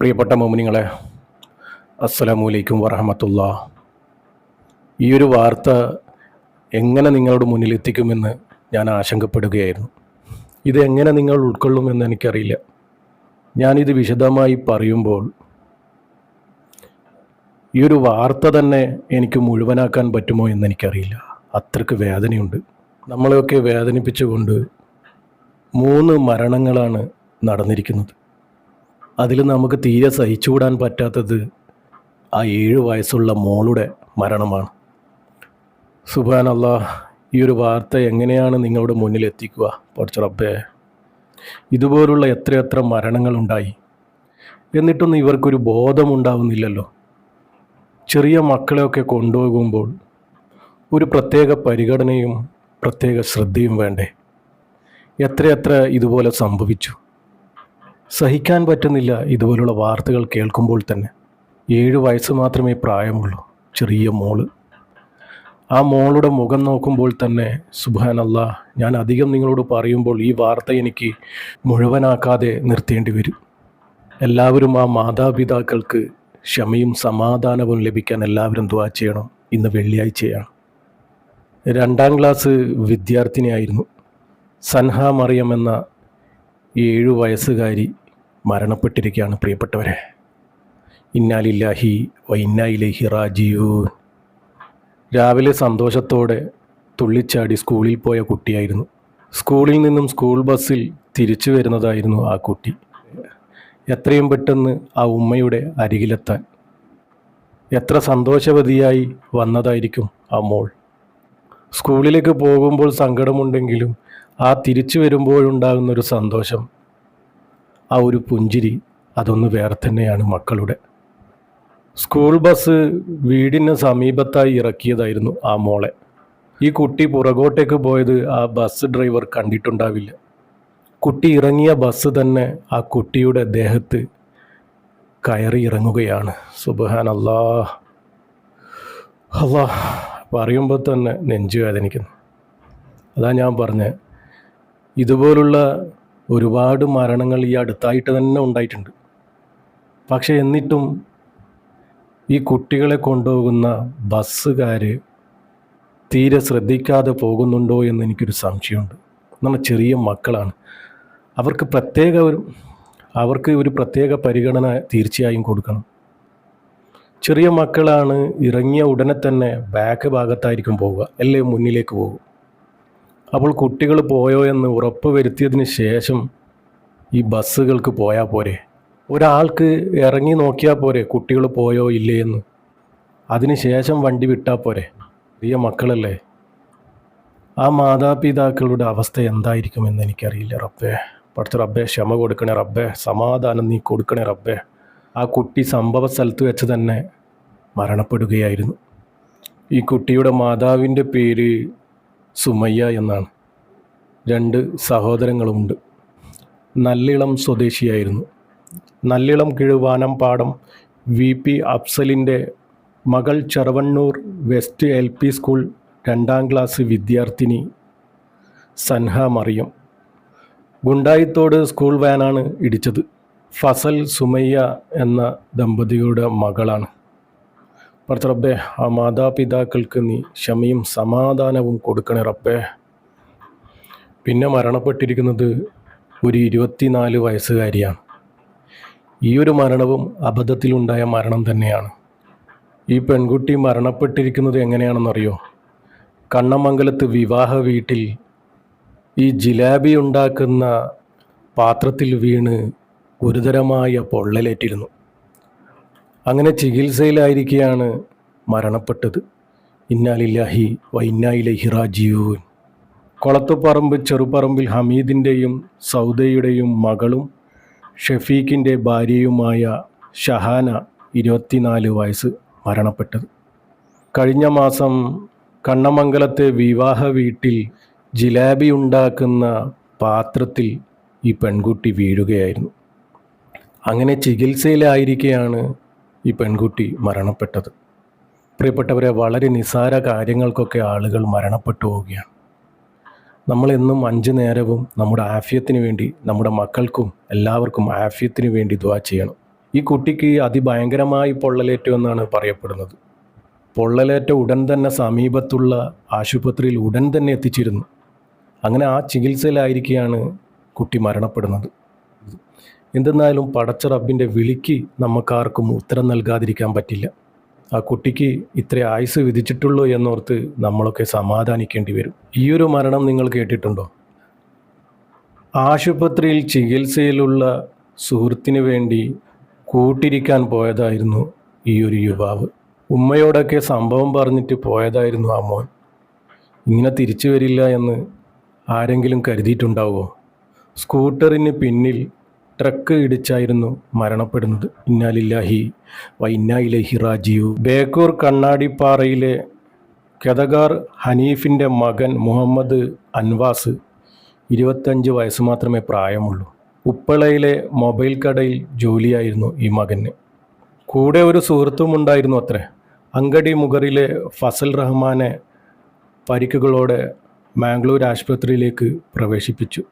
പ്രിയപ്പെട്ട മോമിനിങ്ങളെ അസ്സലാമു അലൈക്കും വറഹമത്തുള്ള. ഈ ഒരു വാർത്ത എങ്ങനെ നിങ്ങളുടെ മുന്നിൽ എത്തിക്കുമെന്ന് ഞാൻ ആശങ്കപ്പെടുകയായിരുന്നു. ഇത് എങ്ങനെ നിങ്ങൾ ഉൾക്കൊള്ളുമെന്ന് എനിക്കറിയില്ല. ഞാനിത് വിശദമായി പറയുമ്പോൾ ഈ ഒരു വാർത്ത തന്നെ എനിക്ക് മുഴുവനാക്കാൻ പറ്റുമോ എന്ന് എനിക്കറിയില്ല. അത്രയ്ക്ക് വേദനയുണ്ട്. നമ്മളെയൊക്കെ വേദനിപ്പിച്ചുകൊണ്ട് മൂന്ന് മരണങ്ങളാണ് നടന്നിരിക്കുന്നത്. അതിൽ നമുക്ക് തീരെ സഹിച്ചുകൂടാൻ പറ്റാത്തത് ആ ഏഴ് വയസ്സുള്ള മോളുടെ മരണമാണ്. സുബാനല്ല ഈ ഒരു വാർത്ത എങ്ങനെയാണ് നിങ്ങളുടെ മുന്നിൽ എത്തിക്കുക? പൊടിച്ചറപ്പേ ഇതുപോലുള്ള എത്രയെത്ര മരണങ്ങളുണ്ടായി എന്നിട്ടൊന്നും ഇവർക്കൊരു ബോധമുണ്ടാവുന്നില്ലല്ലോ. ചെറിയ മക്കളെയൊക്കെ കൊണ്ടുപോകുമ്പോൾ ഒരു പ്രത്യേക പരിഗണനയും പ്രത്യേക ശ്രദ്ധയും വേണ്ടേ. എത്രയെത്ര ഇതുപോലെ സംഭവിച്ചു. സഹിക്കാൻ പറ്റുന്നില്ല ഇതുപോലുള്ള വാർത്തകൾ കേൾക്കുമ്പോൾ തന്നെ. ഏഴ് വയസ്സ് മാത്രമേ പ്രായമുള്ളൂ ചെറിയ മോൾ. ആ മോളുടെ മുഖം നോക്കുമ്പോൾ തന്നെ സുബാനല്ല ഞാൻ അധികം നിങ്ങളോട് പറയുമ്പോൾ ഈ വാർത്ത എനിക്ക് മുഴുവനാക്കാതെ നിർത്തേണ്ടി വരും. എല്ലാവരും ആ മാതാപിതാക്കൾക്ക് ക്ഷമയും സമാധാനവും ലഭിക്കാൻ എല്ലാവരും ദ്വാ ചെയ്യണം. ഇന്ന് വെള്ളിയാഴ്ചയാണ്. രണ്ടാം ക്ലാസ് വിദ്യാർത്ഥിനിയായിരുന്നു സൻഹ മറിയം എന്ന ഏഴു വയസ്സുകാരി മരണപ്പെട്ടിരിക്കുകയാണ് പ്രിയപ്പെട്ടവരെ. ഇന്നാലില്ലാഹി വ ഇന്നായിലേഹി റാജിയൂൻ രാവിലെ സന്തോഷത്തോടെ തുള്ളിച്ചാടി സ്കൂളിൽ പോയ കുട്ടിയായിരുന്നു. സ്കൂളിൽ നിന്നും സ്കൂൾ ബസ്സിൽ തിരിച്ചു വരുന്നതായിരുന്നു ആ കുട്ടി. എത്രയും പെട്ടെന്ന് ആ ഉമ്മയുടെ അരികിലെത്താൻ. എത്ര സന്തോഷവതിയായി വന്നതായിരിക്കും ആ മോൾ. സ്കൂളിലേക്ക് പോകുമ്പോൾ സങ്കടമുണ്ടെങ്കിലും ആ തിരിച്ചു വരുമ്പോഴുണ്ടാകുന്നൊരു സന്തോഷം ആ ഒരു പുഞ്ചിരി അതൊന്ന് വേറെ തന്നെയാണ് മക്കളുടെ. സ്കൂൾ ബസ് വീടിന് സമീപത്തായി ഇറക്കിയതായിരുന്നു ആ മോളെ. ഈ കുട്ടി പുറകോട്ടേക്ക് പോയത് ആ ബസ് ഡ്രൈവർ കണ്ടിട്ടുണ്ടാവില്ല. കുട്ടി ഇറങ്ങിയ ബസ് തന്നെ ആ കുട്ടിയുടെ ദേഹത്ത് കയറി ഇറങ്ങുകയാണ്. സുബഹാൻ അല്ലാ അല്ലാ പറയുമ്പോൾ തന്നെ നെഞ്ചു വേദനിക്കുന്നു അതാ ഞാൻ പറഞ്ഞത് ഇതുപോലുള്ള ഒരുപാട് മരണങ്ങൾ ഈ അടുത്തായിട്ട് തന്നെ ഉണ്ടായിട്ടുണ്ട്. പക്ഷെ എന്നിട്ടും ഈ കുട്ടികളെ കൊണ്ടുപോകുന്ന ബസ്സുകാർ തീരെ ശ്രദ്ധിക്കാതെ പോകുന്നുണ്ടോ എന്ന് എനിക്കൊരു സംശയമുണ്ട്. നമ്മൾ ചെറിയ മക്കളാണ്. അവർക്ക് പ്രത്യേക ഒരു അവർക്ക് ഒരു പ്രത്യേക പരിഗണന തീർച്ചയായും കൊടുക്കണം. ചെറിയ മക്കളാണ് ഇറങ്ങിയ ഉടനെ തന്നെ ബാക്ക് ഭാഗത്തായിരിക്കും പോവുക അല്ലേ മുന്നിലേക്ക് പോകും അപ്പോൾ കുട്ടികൾ പോയോ എന്ന് ഉറപ്പ് വരുത്തിയതിന് ശേഷം ഈ ബസ്സുകൾക്ക് പോയാൽ പോരെ. ഒരാൾക്ക് ഇറങ്ങി നോക്കിയാൽ പോരെ കുട്ടികൾ പോയോ ഇല്ലേ എന്ന്. അതിന് ശേഷം വണ്ടി വിട്ടാൽ പോരെ. ചെറിയ മക്കളല്ലേ ആ മാതാപിതാക്കളുടെ അവസ്ഥ എന്തായിരിക്കുമെന്ന് എനിക്കറിയില്ല റബ്ബേ. പഠിച്ച റബ്ബേ ക്ഷമ കൊടുക്കണേ റബ്ബേ സമാധാനം നീ കൊടുക്കണേ റബ്ബേ. ആ കുട്ടി സംഭവ സ്ഥലത്ത് വെച്ച് തന്നെ മരണപ്പെടുകയായിരുന്നു. ഈ കുട്ടിയുടെ മാതാവിന്റെ പേര് സുമയ്യ എന്നാണ്. രണ്ട് സഹോദരങ്ങളുമുണ്ട്. നല്ലിളം സ്വദേശിയായിരുന്നു. നല്ലിളം കിഴുവാനം പാടം വി. പി. അഫ്സലിന്റെ മകൾ Cheruvannur west L. P. School രണ്ടാം ക്ലാസ് വിദ്യാർത്ഥിനി സൻഹ മറിയം. ഗുണ്ടായിത്തോട് സ്കൂൾ വാനാണ് ഇടിച്ചത്. ഫസൽ സുമയ്യ എന്ന ദമ്പതിയുടെ മകളാണ്. പറച്ച റബ്ബേ ആ മാതാപിതാക്കൾക്ക് നീ ക്ഷമയും സമാധാനവും കൊടുക്കണേ റബ്ബേ. പിന്നെ മരണപ്പെട്ടിരിക്കുന്നത് ഒരു ഇരുപത്തിനാല് വയസ്സുകാരിയാണ്. ഈ ഒരു മരണവും അബദ്ധത്തിലുണ്ടായ മരണം തന്നെയാണ്. ഈ പെൺകുട്ടി മരണപ്പെട്ടിരിക്കുന്നത് എങ്ങനെയാണെന്നറിയോ? കണ്ണമംഗലത്ത് വിവാഹ വീട്ടിൽ ഈ ജിലാബി ഉണ്ടാക്കുന്ന പാത്രത്തിൽ വീണ് ഗുരുതരമായ പൊള്ളലേറ്റിരുന്നു. അങ്ങനെ ചികിത്സയിലായിരിക്കെയാണ് മരണപ്പെട്ടത്. ഇന്നാലില്ലാഹി വൈന്നായിലഹി റാജീവൂൻ കൊളത്തുപറമ്പ് ചെറുപറമ്പിൽ ഹമീദിന്റെയും സൗദയുടെയും മകളും ഷഫീഖിന്റെ ഭാര്യയുമായ ഷഹാന ഇരുപത്തിനാല് വയസ്സ് മരണപ്പെട്ടത്. കഴിഞ്ഞ മാസം കണ്ണമംഗലത്തെ വിവാഹ വീട്ടിൽ ജിലാബി ഉണ്ടാക്കുന്ന പാത്രത്തിൽ ഈ പെൺകുട്ടി വീഴുകയായിരുന്നു. അങ്ങനെ ചികിത്സയിലായിരിക്കെയാണ് ഈ പെൺകുട്ടി മരണപ്പെട്ടത്. പ്രിയപ്പെട്ടവരെ വളരെ നിസാര കാര്യങ്ങൾക്കൊക്കെ ആളുകൾ മരണപ്പെട്ടു പോവുകയാണ്. നമ്മളെന്നും അഞ്ച് നേരവും നമ്മുടെ ആഫ്യത്തിന് വേണ്ടി നമ്മുടെ മക്കൾക്കും എല്ലാവർക്കും ആഫ്യത്തിന് വേണ്ടി ദ്വാ ചെയ്യണം. ഈ കുട്ടിക്ക് അതിഭയങ്കരമായി പൊള്ളലേറ്റു എന്നാണ് പറയപ്പെടുന്നത്. പൊള്ളലേറ്റ ഉടൻ തന്നെ സമീപത്തുള്ള ആശുപത്രിയിൽ ഉടൻ തന്നെ എത്തിച്ചിരുന്നു. അങ്ങനെ ആ ചികിത്സയിലായിരിക്കുകയാണ് കുട്ടി മരണപ്പെടുന്നത്. എന്തെന്നാലും പടച്ച റബ്ബിന്റെ വിളിക്ക് നമുക്കാർക്കും ഉത്തരം നൽകാതിരിക്കാൻ പറ്റില്ല. ആ കുട്ടിക്ക് ഇത്ര ആയുസ് വിധിച്ചിട്ടുള്ളൂ എന്നോർത്ത് നമ്മളൊക്കെ സമാധാനിക്കേണ്ടി വരും. ഈയൊരു മരണം നിങ്ങൾ കേട്ടിട്ടുണ്ടോ? ആശുപത്രിയിൽ ചികിത്സയിലുള്ള സുഹൃത്തിന് വേണ്ടി കൂട്ടിരിക്കാൻ പോയതായിരുന്നു ഈ ഒരു യുവാവ്. ഉമ്മയോടൊക്കെ സംഭവം പറഞ്ഞിട്ട് പോയതായിരുന്നു ആ മോൻ. ഇങ്ങനെ തിരിച്ചു വരില്ല എന്ന് ആരെങ്കിലും കരുതിയിട്ടുണ്ടാവുമോ സ്കൂട്ടറിന് പിന്നിൽ ട്രക്ക് ഇടിച്ചായിരുന്നു മരണപ്പെടുന്നത്. ഇന്നാലില്ലാഹി വ ഇന്നായിലഹി റാജിയു ബേക്കൂർ കണ്ണാടിപ്പാറയിലെ കെതകാർ ഹനീഫിന്റെ മകൻ മുഹമ്മദ് അൻവാസ് ഇരുപത്തഞ്ച് വയസ്സ് മാത്രമേ പ്രായമുള്ളൂ. ഉപ്പളയിലെ മൊബൈൽ കടയിൽ ജോലിയായിരുന്നു ഈ മകന്. കൂടെ ഒരു സുഹൃത്തും ഉണ്ടായിരുന്നു അത്രേ. അങ്കടി മുഗറിലെ ഫസൽ റഹ്മാനെ പരിക്കുകളോടെ മാംഗ്ലൂർ ആശുപത്രിയിലേക്ക് പ്രവേശിപ്പിച്ചു.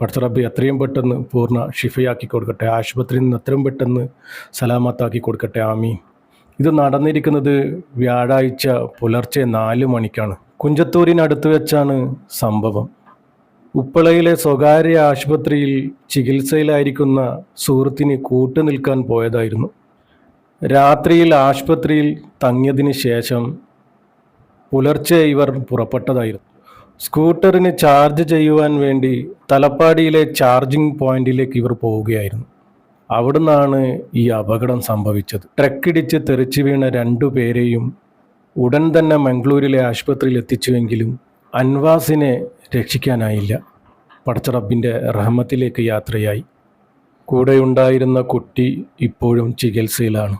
പടച്ചറബ് എത്രയും പെട്ടെന്ന് പൂർണ ഷിഫയാക്കി കൊടുക്കട്ടെ ആശുപത്രിയിൽ നിന്ന് എത്രയും പെട്ടെന്ന് സലാമത്താക്കി കൊടുക്കട്ടെ ആമീൻ. ഇത് നടന്നിരിക്കുന്നത് വ്യാഴാഴ്ച പുലർച്ചെ നാല് മണിക്കാണ്. കുഞ്ചത്തൂരിനടുത്ത് വെച്ചാണ് സംഭവം. ഉപ്പളയിലെ സ്വകാര്യ ആശുപത്രിയിൽ ചികിത്സയിലായിരിക്കുന്ന സുഹൃത്തിന് കൂട്ടു നിൽക്കാൻ പോയതായിരുന്നു. രാത്രിയിൽ ആശുപത്രിയിൽ തങ്ങിയതിന് ശേഷം പുലർച്ചെ ഇവർ പുറപ്പെട്ടതായിരുന്നു. സ്കൂട്ടറിന് ചാർജ് ചെയ്യുവാൻ വേണ്ടി തലപ്പാടിയിലെ ചാർജിംഗ് പോയിന്റിലേക്ക് ഇവർ പോവുകയായിരുന്നു. അവിടുന്നാണ് ഈ അപകടം സംഭവിച്ചത്. ട്രക്കിടിച്ച് തെറിച്ചു വീണ രണ്ടു പേരെയും ഉടൻ തന്നെ മംഗളൂരിലെ ആശുപത്രിയിൽ എത്തിച്ചുവെങ്കിലും അൻവാസിനെ രക്ഷിക്കാനായില്ല. പടച്ചറബിന്റെ റഹ്മത്തിലേക്ക് യാത്രയായി. കൂടെയുണ്ടായിരുന്ന കുട്ടി ഇപ്പോഴും ചികിത്സയിലാണ്.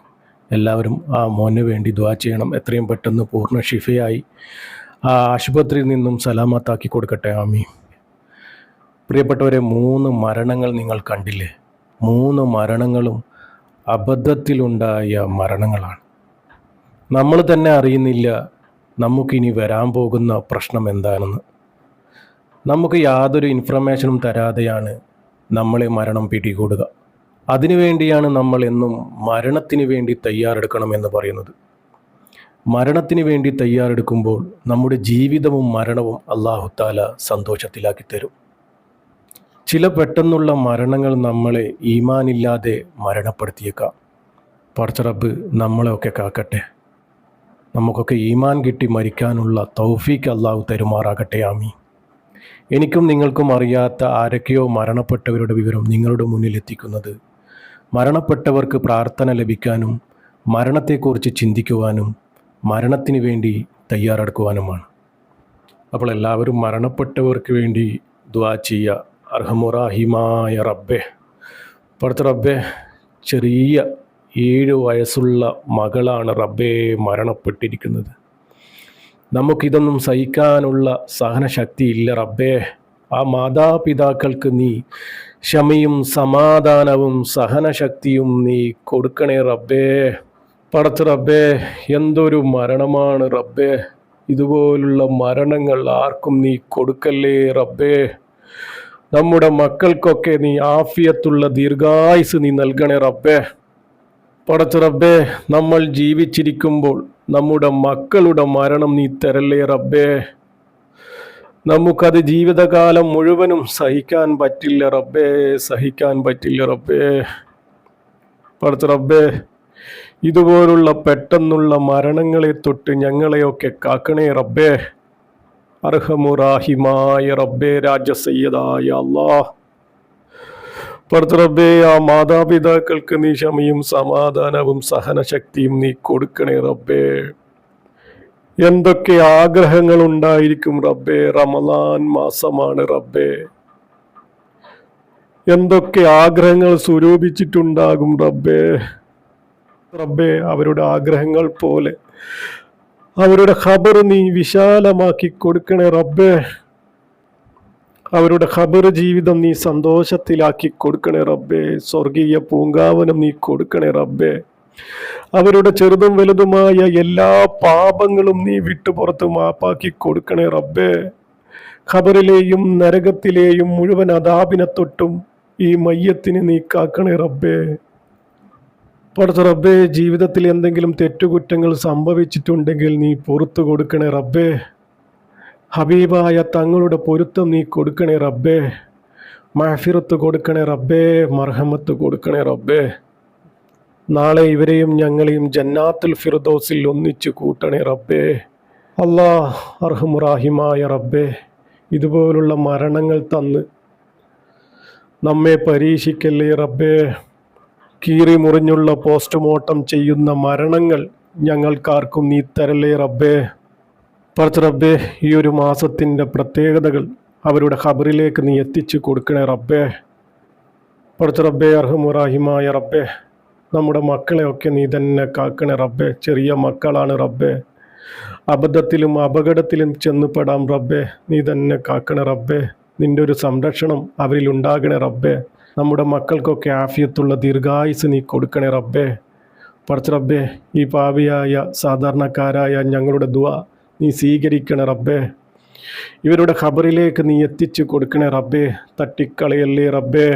എല്ലാവരും ആ മോന് വേണ്ടി ദ്വാ ചെയ്യണം. എത്രയും പെട്ടെന്ന് പൂർണ ഷിഫയായി ആ ആശുപത്രിയിൽ നിന്നും സലാമത്താക്കി കൊടുക്കട്ടെ ആമി പ്രിയപ്പെട്ടവരെ മൂന്ന് മരണങ്ങൾ നിങ്ങൾ കണ്ടില്ലേ? മൂന്ന് മരണങ്ങളും അബദ്ധത്തിലുണ്ടായ മരണങ്ങളാണ്. നമ്മൾ തന്നെ അറിയുന്നില്ല നമുക്കിനി വരാൻ പോകുന്ന പ്രശ്നം എന്താണെന്ന്. നമുക്ക് യാതൊരു ഇൻഫർമേഷനും തരാതെയാണ് നമ്മളെ മരണം പിടികൂടുക. അതിനുവേണ്ടിയാണ് നമ്മൾ എന്നും മരണത്തിന് വേണ്ടി തയ്യാറെടുക്കണമെന്ന് പറയുന്നത്. മരണത്തിന് വേണ്ടി തയ്യാറെടുക്കുമ്പോൾ നമ്മുടെ ജീവിതവും മരണവും അള്ളാഹുത്താല സന്തോഷത്തിലാക്കി തരും. ചില പെട്ടെന്നുള്ള മരണങ്ങൾ നമ്മളെ ഈമാനില്ലാതെ മരണപ്പെടുത്തിയേക്കാം. പടച്ചറബ് നമ്മളെയൊക്കെ കാക്കട്ടെ. നമുക്കൊക്കെ ഈമാൻ കിട്ടി മരിക്കാനുള്ള തൗഫീക്ക് അള്ളാഹു തരുമാറാകട്ടെ ആമി എനിക്കും നിങ്ങൾക്കും അറിയാത്ത ആരൊക്കെയോ മരണപ്പെട്ടവരുടെ വിവരം നിങ്ങളുടെ മുന്നിൽ എത്തിക്കുന്നത് മരണപ്പെട്ടവർക്ക് പ്രാർത്ഥന ലഭിക്കാനും മരണത്തെക്കുറിച്ച് ചിന്തിക്കുവാനും മരണത്തിന് വേണ്ടി തയ്യാറെടുക്കുവാനുമാണ്. അപ്പോൾ എല്ലാവരും മരണപ്പെട്ടവർക്ക് വേണ്ടി ദ്വാ ചെയ്യുക. അർഹമുറാഹിമായ റബ്ബെ. പടുത്ത റബ്ബെ ചെറിയ ഏഴ് വയസ്സുള്ള മകളാണ് റബ്ബെ മരണപ്പെട്ടിരിക്കുന്നത്. നമുക്കിതൊന്നും സഹിക്കാനുള്ള സഹനശക്തി ഇല്ല റബ്ബേ. ആ മാതാപിതാക്കൾക്ക് നീ ക്ഷമയും സമാധാനവും സഹനശക്തിയും നീ കൊടുക്കണേ റബ്ബേ. പടത്ത് റബ്ബേ എന്തൊരു മരണമാണ് റബ്ബേ. ഇതുപോലുള്ള മരണങ്ങൾ ആർക്കും നീ കൊടുക്കല്ലേ റബ്ബേ. നമ്മുടെ മക്കൾക്കൊക്കെ നീ ആഫിയത്തുള്ള ദീർഘായുസ് നീ നൽകണേ റബ്ബേ. പടച്ച് റബ്ബേ നമ്മൾ ജീവിച്ചിരിക്കുമ്പോൾ നമ്മുടെ മക്കളുടെ മരണം നീ തരല്ലേ റബ്ബേ. നമുക്കത് ജീവിതകാലം മുഴുവനും സഹിക്കാൻ പറ്റില്ല റബ്ബേ സഹിക്കാൻ പറ്റില്ല റബ്ബേ. പടച്ച് റബ്ബേ ഇതുപോലുള്ള പെട്ടെന്നുള്ള മരണങ്ങളെ തൊട്ട് ഞങ്ങളെയൊക്കെ കാക്കണേ റബ്ബേ. അർഹമുറാഹിമായ റബ്ബേ രാജസയ്യദായ അള്ളാഹ് പടത്തുറബേ ആ മാതാപിതാക്കൾക്ക് നീ ക്ഷമയും സമാധാനവും സഹനശക്തിയും നീ കൊടുക്കണേ റബ്ബേ. എന്തൊക്കെ ആഗ്രഹങ്ങൾ ഉണ്ടായിരിക്കും റബ്ബേ? റമലാൻ മാസമാണ് റബ്ബേ. എന്തൊക്കെ ആഗ്രഹങ്ങൾ സ്വരൂപിച്ചിട്ടുണ്ടാകും റബ്ബേ? റബ്ബേ അവരുടെ ആഗ്രഹങ്ങൾ പോലെ. അവരുടെ ഖബർ നീ വിശാലമാക്കി കൊടുക്കണേ റബ്ബേ. അവരുടെ ഖബർ ജീവിതം നീ സന്തോഷത്തിലാക്കി കൊടുക്കണേ റബ്ബേ. സ്വർഗീയ പൂങ്കാവനം നീ കൊടുക്കണേ റബ്ബേ. അവരുടെ ചെറുതും വലുതുമായ എല്ലാ പാപങ്ങളും നീ വിട്ടുപുറത്ത് മാപ്പാക്കി കൊടുക്കണേ റബ്ബേ. ഖബറിലെയും നരകത്തിലെയും മുഴുവൻ അതാപിനെ തൊട്ടും ഈ മയ്യത്തിന് നീ കാക്കണേ റബ്ബേ. പടച്ച റബ്ബേ ജീവിതത്തിൽ എന്തെങ്കിലും തെറ്റുകുറ്റങ്ങൾ സംഭവിച്ചിട്ടുണ്ടെങ്കിൽ നീ പുറത്തു കൊടുക്കണേ റബ്ബേ. ഹബീബായ തങ്ങളുടെ പൊരുത്തം നീ കൊടുക്കണേ റബ്ബേ. മഹഫിറത്ത് കൊടുക്കണേ റബ്ബേ മർഹമത്ത് കൊടുക്കണേ റബ്ബേ. നാളെ ഇവരെയും ഞങ്ങളെയും ജന്നാത്തുൽ ഫിർദോസിൽ ഒന്നിച്ചു കൂട്ടണേ റബ്ബേ. അള്ളാ അർഹമുറാഹിമായ റബ്ബേ ഇതുപോലുള്ള മരണങ്ങൾ തന്ന് നമ്മെ പരീക്ഷിക്കല്ലേ റബ്ബേ. കീറി മുറിഞ്ഞുള്ള പോസ്റ്റ്മോർട്ടം ചെയ്യുന്ന മരണങ്ങൾ ഞങ്ങൾക്കാർക്കും നീ തരലേ റബ്ബേ. പറച്ച് റബ്ബേ ഈ ഒരു മാസത്തിന്റെ പ്രത്യേകതകൾ അവരുടെ ഖബറിലേക്ക് നീ എത്തിച്ചു കൊടുക്കണേ റബ്ബേ. പറച്ച് റബ്ബേ അർഹമുറാഹിമായ റബ്ബേ നമ്മുടെ മക്കളെയൊക്കെ നീ തന്നെ കാക്കണേ റബ്ബേ. ചെറിയ മക്കളാണ് റബ്ബേ. അബദ്ധത്തിലും അപകടത്തിലും ചെന്നുപെടാം റബ്ബേ. നീ തന്നെ കാക്കണേ റബ്ബേ. നിന്റെ ഒരു സംരക്ഷണം അവരിൽ ഉണ്ടാകണേ റബ്ബേ. നമ്മുടെ മക്കൾക്കൊക്കെ ആഫിയത്തുള്ള ദീർഘായുസ് നീ കൊടുക്കണേ റബ്ബേ. പറച്ച് റബ്ബേ ഈ പാവിയായ സാധാരണക്കാരായ ഞങ്ങളുടെ ദുവ നീ സ്വീകരിക്കണേ റബ്ബേ. ഇവരുടെ ഖബറിലേക്ക് നീ എത്തിച്ചു കൊടുക്കണേ റബ്ബേ. തട്ടിക്കളയല്ലേ റബ്ബേ.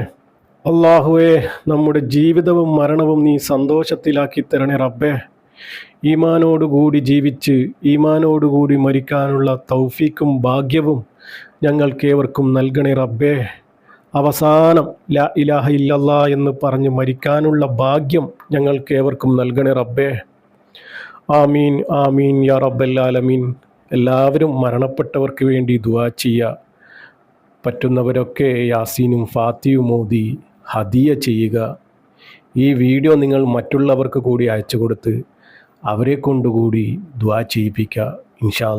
അള്ളാഹുവേ നമ്മുടെ ജീവിതവും മരണവും നീ സന്തോഷത്തിലാക്കി തരണേ റബ്ബേ. ഈമാനോടുകൂടി ജീവിച്ച് ഈമാനോടുകൂടി മരിക്കാനുള്ള തൗഫീക്കും ഭാഗ്യവും ഞങ്ങൾക്കേവർക്കും നൽകണേ റബ്ബേ. അവസാനം ലാ ഇലാഹ ഇല്ലല്ലാ എന്ന് പറഞ്ഞ് മരിക്കാനുള്ള ഭാഗ്യം ഞങ്ങൾക്കേവർക്കും നൽകണേ റബ്ബേ. ആമീൻ ആമീൻ യാ റബ്ബല്ലാലമീൻ എല്ലാവരും മരണപ്പെട്ടവർക്ക് വേണ്ടി ദുവാ ചെയ്യുക പറ്റുന്നവരൊക്കെ യാസീനും ഫാത്തിയും മോദി ഹദിയ ചെയ്യുക. ഈ വീഡിയോ നിങ്ങൾ മറ്റുള്ളവർക്ക് കൂടി അയച്ചു കൊടുത്ത് അവരെ കൊണ്ടുകൂടി ദ്വാ ചെയ്യിപ്പിക്കുക. ഇൻഷാ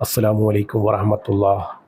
അസ്സാം വലൈക്കും വറഹമത്തുള്ള